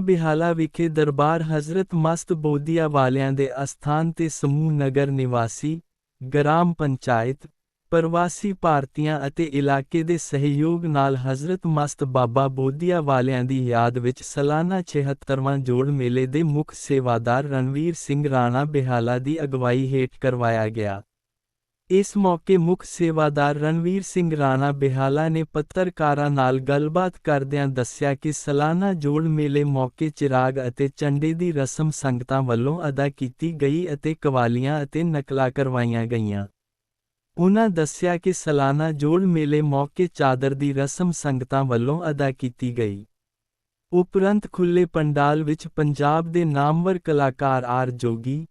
ਪਿੰਡ ਬਿਹਾਲਾ ਵਿਖੇ ਦਰਬਾਰ ਹਜ਼ਰਤ ਮਸਤ ਬੋਧੀਆ ਵਾਲਿਆਂ ਦੇ ਅਸਥਾਨ ਤੇ ਸਮੂਹ ਨਗਰ ਨਿਵਾਸੀ, ਗ੍ਰਾਮ ਪੰਚਾਇਤ, ਪ੍ਰਵਾਸੀ ਭਾਰਤੀਆਂ ਅਤੇ ਇਲਾਕੇ ਦੇ ਸਹਿਯੋਗ ਨਾਲ ਹਜ਼ਰਤ ਮਸਤ ਬਾਬਾ ਬੋਧੀਆ ਵਾਲਿਆਂ ਦੀ ਯਾਦ ਵਿੱਚ ਸਾਲਾਨਾ 76ਵਾਂ ਜੋੜ ਮੇਲੇ ਦੇ ਮੁੱਖ ਸੇਵਾਦਾਰ ਰਣਵੀਰ ਸਿੰਘ ਰਾਣਾ ਬਿਹਾਲਾ ਦੀ ਅਗਵਾਈ ਹੇਠ ਕਰਵਾਇਆ ਗਿਆ। ਇਸ ਮੌਕੇ ਮੁੱਖ ਸੇਵਾਦਾਰ ਰਣਵੀਰ ਸਿੰਘ ਰਾਣਾ ਬਿਹਾਲਾ ਨੇ ਪੱਤਰਕਾਰਾਂ ਨਾਲ ਗੱਲਬਾਤ ਕਰਦਿਆਂ ਦੱਸਿਆ ਕਿ ਸਾਲਾਨਾ ਜੋੜ ਮੇਲੇ ਮੌਕੇ ਚਿਰਾਗ ਅਤੇ ਚੰਡੇ ਦੀ ਰਸਮ ਸੰਗਤਾਂ ਵੱਲੋਂ ਅਦਾ ਕੀਤੀ ਗਈ ਅਤੇ ਕਵਾਲੀਆਂ ਅਤੇ ਨਕਲਾਂ ਕਰਵਾਈਆਂ ਗਈਆਂ। ਉਨ੍ਹਾਂ ਦੱਸਿਆ ਕਿ ਸਾਲਾਨਾ ਜੋੜ ਮੇਲੇ ਮੌਕੇ ਚਾਦਰ ਦੀ ਰਸਮ ਸੰਗਤਾਂ ਵੱਲੋਂ ਅਦਾ ਕੀਤੀ ਗਈ। ਉਪਰੰਤ ਖੁੱਲੇ ਪੰਡਾਲ ਵਿੱਚ ਪੰਜਾਬ ਦੇ ਨਾਮਵਰ ਕਲਾਕਾਰ R Jogi,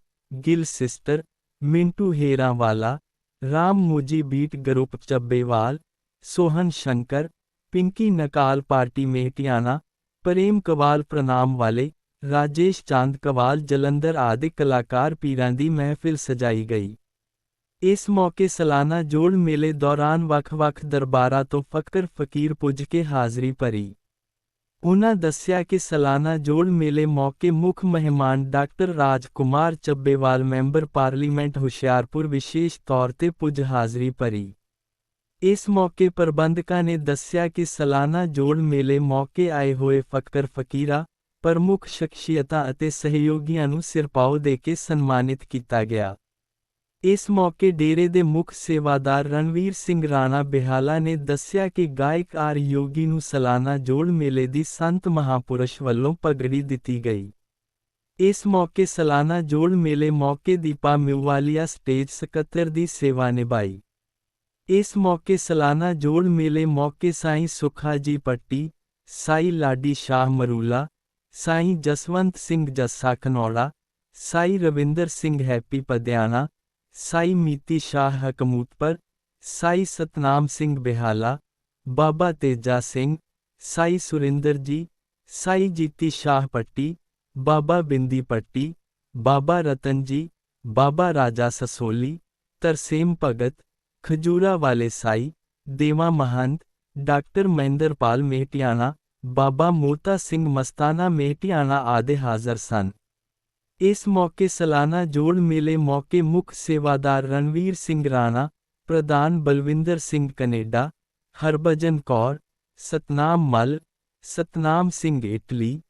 Gill sister, Mintu Heranwala Ram Moji beat group Chabbewal Sohan Shankar Pinky ਨਕਾਲ party Mehtiana Prem ਕਵਾਲ ਪ੍ਰਣਾਮ ਵਾਲੇ ਰਾਜੇਸ਼ ਚਾਂਦ ਕਵਾਲ ਜਲੰਧਰ ਆਦਿ ਕਲਾਕਾਰ ਪੀਰਾਂ ਦੀ ਮਹਿਫਿਲ ਸਜਾਈ ਗਈ ਇਸ ਮੌਕੇ ਸਾਲਾਨਾ ਜੋੜ ਮੇਲੇ ਦੌਰਾਨ ਵੱਖ-ਵੱਖ ਦਰਬਾਰਾਂ ਤੋਂ ਫਕਰ ਫਕੀਰ ਪੁੱਜ ਕੇ ਹਾਜ਼ਰੀ ਭਰੀ ਉਨ੍ਹਾਂ ਦੱਸਿਆ ਕਿ ਸਾਲਾਨਾ ਜੋੜ ਮੇਲੇ ਮੌਕੇ ਮੁੱਖ ਮਹਿਮਾਨ doctor Rajkumar Chabbewal, member parliament Hoshiarpur ਵਿਸ਼ੇਸ਼ ਤੌਰ ਤੇ ਪੁੱਜ ਹਾਜ਼ਰੀ ਭਰੀ। ਇਸ ਮੌਕੇ ਪ੍ਰਬੰਧਕਾਂ ਨੇ ਦੱਸਿਆ ਕਿ ਸਾਲਾਨਾ ਜੋੜ ਮੇਲੇ ਮੌਕੇ ਆਏ ਹੋਏ ਫਕਰ ਫਕੀਰਾ, ਪ੍ਰਮੁੱਖ ਸ਼ਖਸੀਅਤਾਂ ਅਤੇ ਸਹਿਯੋਗੀਆਂ ਨੂੰ ਸਿਰਪਾਓ ਦੇ ਕੇ ਸਨਮਾਨਿਤ ਕੀਤਾ ਗਿਆ। ਇਸ ਮੌਕੇ ਡੇਰੇ ਦੇ ਮੁੱਖ ਸੇਵਾਦਾਰ ਰਣਵੀਰ ਸਿੰਘ ਰਾਣਾ ਬਿਹਾਲਾ ਨੇ ਦੱਸਿਆ ਕਿ ਗਾਇਕ ਆਰ ਯੋਗੀ ਨੂੰ ਸਾਲਾਨਾ ਜੋੜ ਮੇਲੇ ਦੀ ਸੰਤ ਮਹਾਪੁਰਸ਼ ਵੱਲੋਂ ਪਗੜੀ ਦਿੱਤੀ ਗਈ। ਇਸ ਮੌਕੇ ਸਾਲਾਨਾ ਜੋੜ ਮੇਲੇ ਮੌਕੇ ਦੀਪਾ ਮਿਵਾਲੀਆ ਸਟੇਜ ਸਕੱਤਰ ਦੀ ਸੇਵਾ ਨਿਭਾਈ। ਇਸ ਮੌਕੇ ਸਾਲਾਨਾ ਜੋੜ ਮੇਲੇ ਮੌਕੇ ਸਾਈਂ ਸੁਖਾ ਜੀ ਪੱਟੀ, ਸਾਈ ਲਾਡੀ ਸ਼ਾਹ ਮਰੂਲਾ, ਸਾਈਂ ਜਸਵੰਤ ਸਿੰਘ ਜੱਸਾ ਖਨੌੜਾ, ਸਾਈ ਰਵਿੰਦਰ ਸਿੰਘ ਹੈਪੀ ਪਦਿਆਣਾ ਸਾਈ ਮੀਤੀ ਸ਼ਾਹ ਹਕਮੂਤਪਰ ਸਾਈ ਸਤਨਾਮ ਸਿੰਘ ਬਿਹਾਲਾ ਬਾਬਾ ਤੇਜਾ ਸਿੰਘ ਸਾਈ ਸੁਰਿੰਦਰ ਜੀ ਸਾਈ ਜੀਤੀ ਸ਼ਾਹ ਪੱਟੀ ਬਾਬਾ ਬਿੰਦੀ ਪੱਟੀ ਬਾਬਾ ਰਤਨ ਜੀ ਬਾਬਾ ਰਾਜਾ ਸਸੋਲੀ ਤਰਸੇਮ ਭਗਤ ਖਜੂਰਾ ਵਾਲੇ ਸਾਈ ਦੇਵਾ ਮਹੰਤ ਡਾਕਟਰ ਮਹਿੰਦਰਪਾਲ ਮੇਹਟਿਆਣਾ ਬਾਬਾ ਮੋਤਾ ਸਿੰਘ ਮਸਤਾਨਾ ਮੇਹਟਿਆਣਾ ਆਦਿ ਹਾਜ਼ਰ ਸਨ ਇਸ ਮੌਕੇ ਸਾਲਾਨਾ ਜੋੜ ਮੇਲੇ ਮੌਕੇ ਮੁੱਖ ਸੇਵਾਦਾਰ ਰਣਵੀਰ ਸਿੰਘ ਰਾਣਾ ਪ੍ਰਧਾਨ Balwinder Singh Canada Harbhajan Kaur Satnam Mal Satnam Singh Italy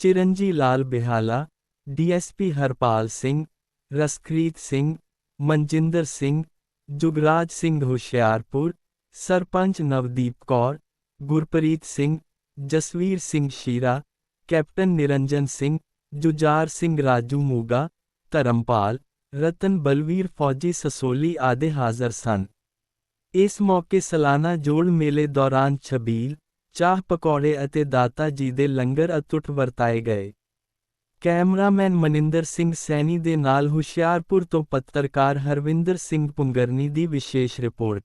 Chiranji Lal Bihala DSP Harpal Singh Raskhreet Singh Manjinder Singh Jugraj Singh Hoshiarpur sarpanch Navdeep Kaur Gurpreet Singh Jasveer Singh Shira captain Niranjan Singh Jujhar Singh Raju Moga Dharampal Ratan Balveer ਫੌਜੀ ਸਸੋਲੀ ਆਦਿ ਹਾਜ਼ਰ ਸਨ। ਇਸ ਮੌਕੇ ਸਾਲਾਨਾ ਜੋੜ ਮੇਲੇ ਦੌਰਾਨ ਛਬੀਲ ਚਾਹ ਪਕੌੜੇ ਅਤੇ ਦਾਤਾ ਜੀ ਦੇ ਲੰਗਰ ਅਤੁੱਟ ਵਰਤਾਏ ਗਏ। ਕੈਮਰਾਮੈਨ ਮਨਿੰਦਰ ਸਿੰਘ ਸੈਣੀ ਦੇ ਨਾਲ ਹੁਸ਼ਿਆਰਪੁਰ ਤੋਂ ਪੱਤਰਕਾਰ ਹਰਵਿੰਦਰ ਸਿੰਘ ਪੁੰਗਰਨੀ ਦੀ ਵਿਸ਼ੇਸ਼ ਰਿਪੋਰਟ।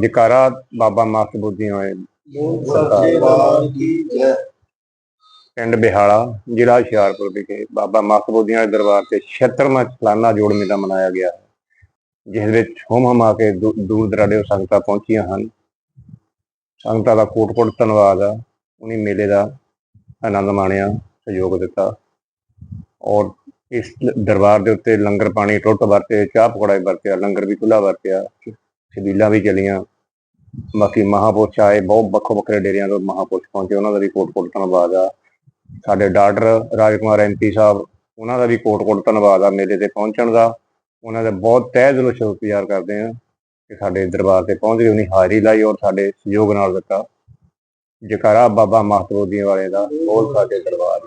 ਜਕਾਰਾ ਬਾਬਾ ਬੁੱਧੀ ਹੋਏ। ਪਿੰਡ ਬਿਹਾਲਾ, ਜ਼ਿਲ੍ਹਾ ਹੁਸ਼ਿਆਰਪੁਰ ਵਿਖੇ ਬਾਬਾ ਮਾਸਬੋਦੀਆਂ ਵਾਲੇ ਦਰਬਾਰ ਤੇ 76ਵਾਂ ਸਾਲਾਨਾ ਜੋੜ ਮੇਲਾ ਮਨਾਇਆ ਗਿਆ ਹੈ, ਜਿਸ ਵਿੱਚ ਹੁਮ ਹਮਾ ਕੇ ਦੂ- ਦੂਰ ਦਰਾਡੇ ਤੋਂ ਸੰਗਤਾਂ ਪਹੁੰਚੀਆਂ ਹਨ। ਸੰਗਤਾਂ ਦਾ ਕੋਟ-ਕੋਟ ਧੰਨਵਾਦ ਆ, ਉਹਨੇ ਮੇਲੇ ਦਾ ਆਨੰਦ ਮਾਣਿਆ, ਸਹਿਯੋਗ ਦਿੱਤਾ। ਔਰ ਇਸ ਦਰਬਾਰ ਦੇ ਉੱਤੇ ਲੰਗਰ ਪਾਣੀ, ਟੁੱਟ ਵਰਤੇ ਚਾਹ ਪਕੌੜਾ ਵਰਤਿਆ, ਲੰਗਰ ਵੀ ਖੁੱਲਾ ਵਰਤਿਆ, ਛਬੀਲਾਂ ਵੀ ਚਲੀਆਂ। ਬਾਕੀ ਮਹਾਪੁਰਸ਼ ਆਏ, ਬਹੁਤ ਵੱਖੋ ਵੱਖਰੇ ਡੇਰਿਆਂ ਤੋਂ ਮਹਾਪੁਰਸ਼ ਪਹੁੰਚੇ, ਉਹਨਾਂ ਦਾ ਵੀ ਕੋਟ-ਕੋਟ ਧੰਨਵਾਦ ਆ। ਸਾਡੇ ਡਾਕਟਰ ਰਾਜਕੁਮਾਰ ਐਮਪੀ ਸਾਹਿਬ, ਉਹਨਾਂ ਦਾ ਵੀ ਕੋਟ-ਕੋਟ ਧੰਨਵਾਦ ਆ ਮੇਲੇ ਤੇ ਪਹੁੰਚਣ ਦਾ। ਉਹਨਾਂ ਦਾ ਬਹੁਤ ਤਹਿ ਦਿਲੋਂ ਸ਼ੁਕਰਗੁਜ਼ਾਰ ਕਰਦੇ ਆ ਕਿ ਸਾਡੇ ਦਰਬਾਰ ਤੇ ਪਹੁੰਚ ਗਏ, ਉਹਨੇ ਹਾਜ਼ਰੀ ਲਾਈ ਔਰ ਸਾਡੇ ਸਹਿਯੋਗ ਨਾਲ ਦਿੱਤਾ। ਜਕਾਰਾ ਬਾਬਾ ਮਹਤਰੋਦੀਆਂ ਵਾਲੇ ਦਾ ਬਹੁਤ ਸਾਡੇ ਦਰਬਾਰ